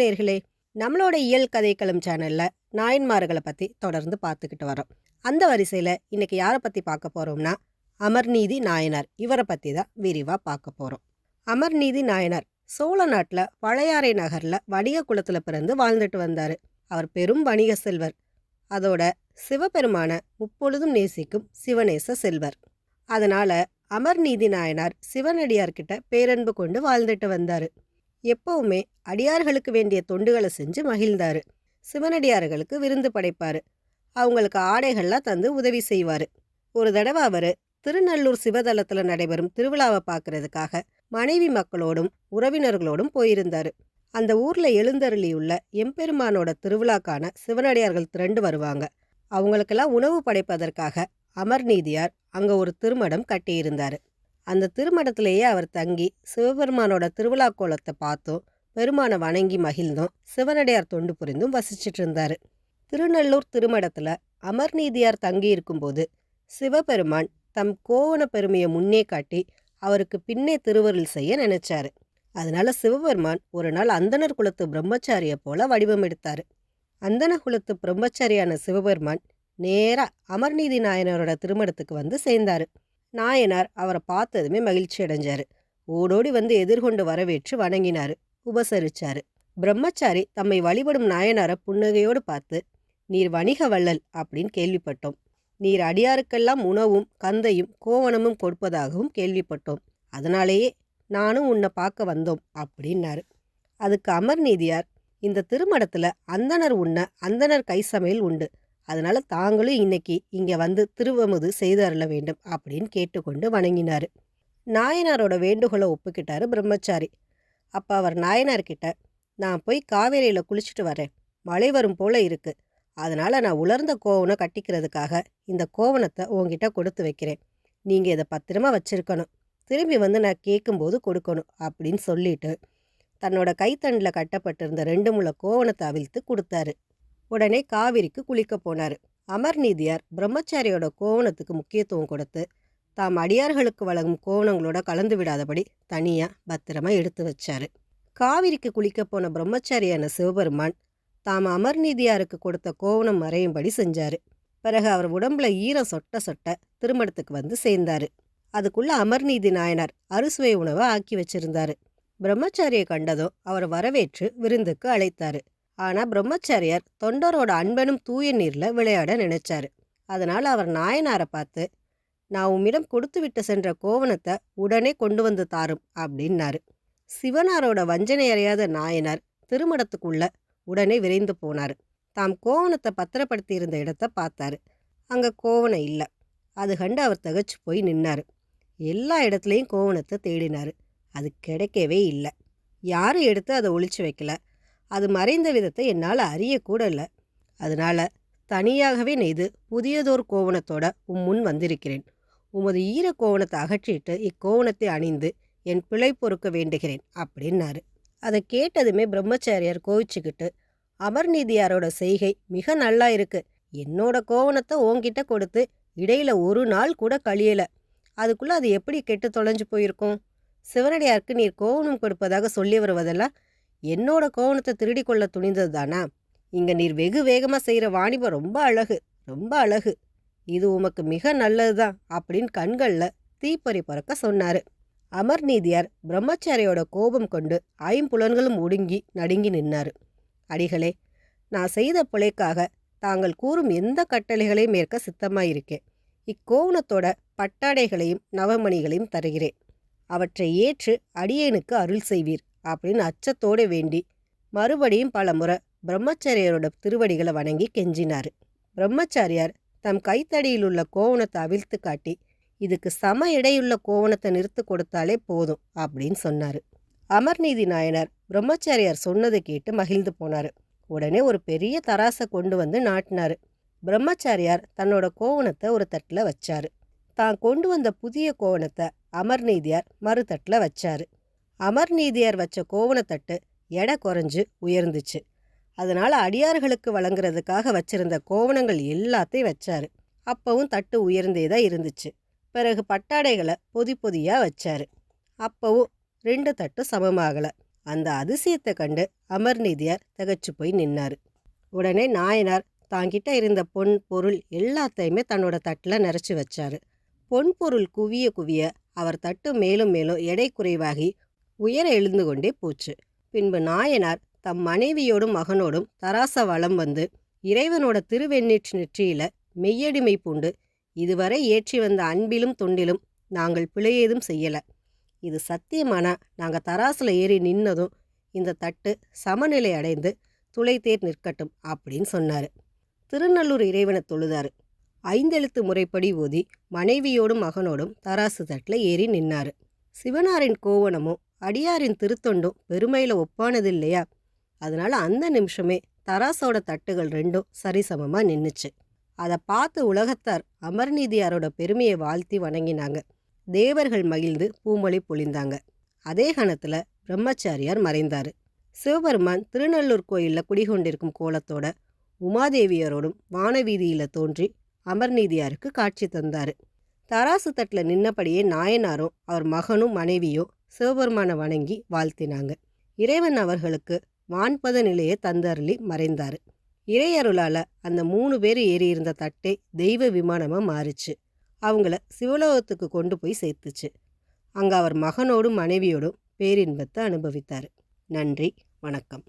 நேர்களே நம்மளோட இயல் கதைக்களம் சேனல்ல நாயன்மார்களை பற்றி தொடர்ந்து பார்த்துக்கிட்டு வரோம். அந்த வரிசையில் இன்னைக்கு யாரை பத்தி பார்க்க போறோம்னா அமர்நீதி நாயனார். இவரை பத்தி தான் விரிவா பார்க்க போறோம். அமர்நீதி நாயனார் சோழ நாட்டில் பழையாறை நகர்ல வணிக குலத்துல பிறந்து வாழ்ந்துட்டு வந்தாரு. அவர் பெரும் வணிக செல்வர். அதோட சிவபெருமான முப்பொழுதும் நேசிக்கும் சிவநேச செல்வர். அதனால அமர்நீதி நாயனார் சிவனடியார்கிட்ட பேரன்பு கொண்டு வாழ்ந்துட்டு வந்தாரு. எப்பவுமே அடியார்களுக்கு வேண்டிய தொண்டுகளை செஞ்சு மகிழ்ந்தாரு. சிவனடியார்களுக்கு விருந்து படைப்பார். அவங்களுக்கு ஆடைகள்லாம் தந்து உதவி செய்வாரு. ஒரு தடவை அவரு திருநல்லூர் சிவதளத்தில் நடைபெறும் திருவிழாவை பார்க்கறதுக்காக மனைவி மக்களோடும் உறவினர்களோடும் போயிருந்தாரு. அந்த ஊரில் எழுந்தருளியுள்ள எம்பெருமானோட திருவிழாக்கான சிவனடியார்கள் திரண்டு வருவாங்க. அவங்களுக்கெல்லாம் உணவு படைப்பதற்காக அமர்நீதியார் அங்கே ஒரு திருமடம் கட்டியிருந்தார். அந்த திருமடத்திலேயே அவர் தங்கி சிவபெருமானோட திருவிழா கோலத்தை பார்த்தும். பெருமானை வணங்கி மகிழ்ந்தும். சிவனடியார் தொண்டு புரிந்தும் வசிச்சிட்டு இருந்தாரு திருநெல்லூர் திருமடத்துல அமர்நீதியார் தங்கி இருக்கும்போது சிவபெருமான் தம் கோவண பெருமையை முன்னே காட்டி அவருக்கு பின்னே திருவருள் செய்ய நினைச்சாரு. அதனால சிவபெருமான் ஒரு நாள் அந்தணர் குலத்து பிரம்மச்சாரிய போல வடிவம் எடுத்தார். அந்தன குலத்து பிரம்மச்சாரியான சிவபெருமான் நேராக அமர்நீதி நாயனரோட திருமணத்துக்கு வந்து சேர்ந்தாரு. நாயனார் அவரை பார்த்ததுமே மகிழ்ச்சி அடைஞ்சாரு. ஓடோடி வந்து எதிர்கொண்டு வரவேற்று வணங்கினாரு உபசரிச்சாரு. பிரம்மச்சாரி தம்மை வழிபடும் நாயனாரை புன்னகையோடு பார்த்து நீர் வணிக வள்ளல் அப்படின்னு கேள்விப்பட்டோம். நீர் அடியாருக்கெல்லாம் உணவும் கந்தையும் கோவணமும் கொடுப்பதாகவும் கேள்விப்பட்டோம். அதனாலேயே நானும் உன்னை பார்க்க வந்தோம் அப்படின்னாரு. அதுக்கு அமர்நீதியார் இந்த திருமடத்தில் அந்தணர் உண்ண அந்தணர் கை சமையல் உண்டு. அதனால தாங்களும் இன்னைக்கு இங்கே வந்து திருவமுது செய்து அருள வேண்டும் அப்படின்னு கேட்டுக்கொண்டு வணங்கினார். நாயனாரோட வேண்டுகோளை ஒப்புக்கிட்டாரு பிரம்மச்சாரி. அப்போ அவர் நாயனார்கிட்ட நான் போய் காவேரியில் குளிச்சுட்டு வரேன். மழை வரும் போல இருக்கு. அதனால் நான் உலர்ந்த கோவணம் கட்டிக்கிறதுக்காக இந்த கோவணத்தை உங்ககிட்ட கொடுத்து வைக்கிறேன். நீங்கள் இதை பத்திரமா வச்சுருக்கணும். திரும்பி வந்து நான் கேட்கும்போது கொடுக்கணும் அப்படின்னு சொல்லிட்டு தன்னோட கைத்தண்டில் கட்டப்பட்டிருந்த ரெண்டு முளை கோவணத்தை அவிழ்த்து கொடுத்தாரு. உடனே காவிரிக்கு குளிக்க போனார். அமர்நீதியார் பிரம்மச்சாரியோட கோவணத்துக்கு முக்கியத்துவம் கொடுத்து தாம் அடியார்களுக்கு வழங்கும் கோவணங்களோட கலந்து விடாதபடி தனியாக பத்திரமா எடுத்து வச்சாரு. காவிரிக்கு குளிக்க போன பிரம்மச்சாரியான சிவபெருமான் தாம் அமர்நீதியாருக்கு கொடுத்த கோவணம் மறையும்படி செஞ்சாரு. பிறகு அவர் உடம்புல ஈரம் சொட்ட சொட்ட திருமணத்துக்கு வந்து சேர்ந்தாரு. அதுக்குள்ள அமர்நீதி நாயனார் அறுசுவை உணவை ஆக்கி வச்சிருந்தாரு. பிரம்மச்சாரியை கண்டதும் அவர் வரவேற்று விருந்துக்கு அழைத்தாரு. ஆனால் பிரம்மச்சாரியார் தொண்டரோட அன்பனும் தூய நீரில் விளையாட நினைச்சாரு. அதனால் அவர் நாயனாரை பார்த்து நான் உம்மிடம் கொடுத்து விட்டு சென்ற கோவணத்தை உடனே கொண்டு வந்து தாரும் அப்படின்னாரு. சிவனாரோட வஞ்சனை அறியாத நாயனார் திருமணத்துக்குள்ள உடனே விரைந்து போனார். தாம் கோவணத்தை பத்திரப்படுத்தி இருந்த இடத்த பார்த்தாரு. அங்கே கோவணம் இல்லை. அது கண்டு அவர் தகச்சு போய் நின்னார். எல்லா இடத்துலையும் கோவணத்தை தேடினார். அது கிடைக்கவே இல்லை. யாரும் எடுத்து அதை ஒழிச்சு வைக்கல. அது மறைந்த விதத்தை என்னால் அறியக்கூட இல்லை. அதனால் தனியாகவே நெய்து புதியதோர் கோவணத்தோட உம் முன் வந்திருக்கிறேன். உமது ஈர கோவணத்தை அகற்றிட்டு இக்கோவணத்தை அணிந்து என் பிழை பொறுக்க வேண்டுகிறேன் அப்படின்னாரு. அதை கேட்டதுமே பிரம்மச்சாரியார் கோவிச்சுக்கிட்டு அமர்நீதியாரோட செய்கை மிக நல்லா இருக்கு. என்னோட கோவணத்தை உன்கிட்ட கொடுத்து இடையில ஒரு நாள் கூட கழியலை. அதுக்குள்ளே அது எப்படி கெட்டு தொலைஞ்சு போயிருக்கும்? சிவனடியாருக்கு நீர் கோவணம் கொடுப்பதாக சொல்லி வருவதெல்லாம் என்னோட கோவணத்தை திருடி கொள்ள துணிந்தது தானா? இங்க நீர் வெகு வேகமா செய்யற வாணிபம் ரொம்ப அழகு ரொம்ப அழகு. இது உமக்கு மிக நல்லதுதான் அப்படின்னு கண்கள்ல தீப்பறி பறக்க சொன்னாரு. அமர்நீதியார் பிரம்மச்சாரியோட கோபம் கொண்டு ஐம்புலன்களும் ஒடுங்கி நடுங்கி நின்னாரு. அடிகளே நான் செய்த பிழைக்காக தாங்கள் கூறும் எந்த கட்டளைகளையும் ஏற்க சித்தமாயிருக்கேன் இக்கோவணத்தோட பட்டாடைகளையும் நவமணிகளையும் தருகிறேன். அவற்றை ஏற்று அடியேனுக்கு அருள் செய்வீர். அப்படின்னு அச்சத்தோடு வேண்டி. மறுபடியும் பல முறை பிரம்மச்சாரியாரோட திருவடிகளை வணங்கி கெஞ்சினாரு. பிரம்மச்சாரியார் தம் கைத்தடியில் உள்ள கோவணத்தை அவிழ்த்து காட்டி இதுக்கு சம எடையுள்ள கோவணத்தை நிறுத்து கொடுத்தாலே போதும் அப்படின்னு சொன்னார். அமர்நீதி நாயனார் பிரம்மச்சாரியார் சொன்னதை கேட்டு மகிழ்ந்து போனாரு. உடனே ஒரு பெரிய தராசை கொண்டு வந்து நாட்டினாரு. பிரம்மச்சாரியார் தன்னோட கோவணத்தை ஒரு தட்டில் வச்சாரு. தான் கொண்டு வந்த புதிய கோவணத்தை அமர்நீதியார் மறுதட்டில் வச்சார் வச்சாரு. அமர்நீதியார் வச்ச கோவணத்தட்டு எடை குறைஞ்சு உயர்ந்துச்சு. அதனால் அடியார்களுக்கு வழங்குறதுக்காக வச்சிருந்த கோவணங்கள் எல்லாத்தையும் வச்சார். அப்பவும் தட்டு உயர்ந்தே தான் இருந்துச்சு. பிறகு பட்டாடைகளை பொதி பொதியாக வச்சார். அப்பவும் ரெண்டு தட்டு சமமாகலை. அந்த அதிசயத்தை கண்டு அமர்நீதியார் திகச்சு போய் நின்னார். உடனே நாயனார் தாங்கிட்ட இருந்த பொன் பொருள் எல்லாத்தையுமே தன்னோட தட்டில் நிறச்சி வச்சார். பொன் பொருள் குவிய குவிய அவர் தட்டு மேலும் மேலும் எடை குறைவாகி உயர எழுந்து கொண்டே போச்சு. பின்பு நாயனார் தம் மனைவியோடும் மகனோடும் தராச வளம் வந்து இறைவனோட திருவெண்ணீற்று நெற்றியில மெய்யடிமை பூண்டு இதுவரை ஏற்றி வந்த அன்பிலும் தொண்டிலும் நாங்கள் பிழையேதும் செய்யலை. இது சத்தியமானா? நாங்கள் தராசில் ஏறி நின்னதும் இந்த தட்டு சமநிலை அடைந்து துளைத்தேர் நிற்கட்டும் அப்படின்னு சொன்னார். திருநல்லூர் இறைவனை தொழுதாரு. ஐந்தெழுத்து முறைப்படி ஓதி மனைவியோடும் மகனோடும் தராசு தட்டில் ஏறி நின்னாரு. சிவனாரின் கோவணமும் அடியாரின் திருத்தொண்டும் பெருமையில் ஒப்பானது இல்லையா? அதனால அந்த நிமிஷமே தராசோட தட்டுகள் ரெண்டும் சரிசமமாக நின்றுச்சு அதை பார்த்து உலகத்தார் அமர்நீதியாரோட பெருமையை வாழ்த்தி வணங்கினாங்க. தேவர்கள் மகிழ்ந்து பூமொழி பொழிந்தாங்க. அதே கணத்தில் பிரம்மச்சாரியார் மறைந்தார். சிவபெருமான் திருநள்ளூர் கோயிலில் குடிகொண்டிருக்கும் கோலத்தோட உமாதேவியரோடும் வானவீதியில் தோன்றி அமர்நீதியாருக்கு காட்சி தந்தார். தராசு தட்டில் நின்னபடியே நாயனாரும் அவர் மகனும் மனைவியும் சிவபெருமானை வணங்கி வாழ்த்தினாங்க. இறைவன் அவர்களுக்கு வான்பத நிலையை தந்தருளி மறைந்தார். இறையருளால அந்த மூணு பேர் ஏறியிருந்த தட்டே தெய்வ விமானமாக மாறிச்சு. அவங்கள சிவலோகத்துக்கு கொண்டு போய் சேர்த்துச்சு. அங்கே அவர் மகனோடும் மனைவியோடும் பேரின்பத்தை அனுபவித்தார். நன்றி வணக்கம்.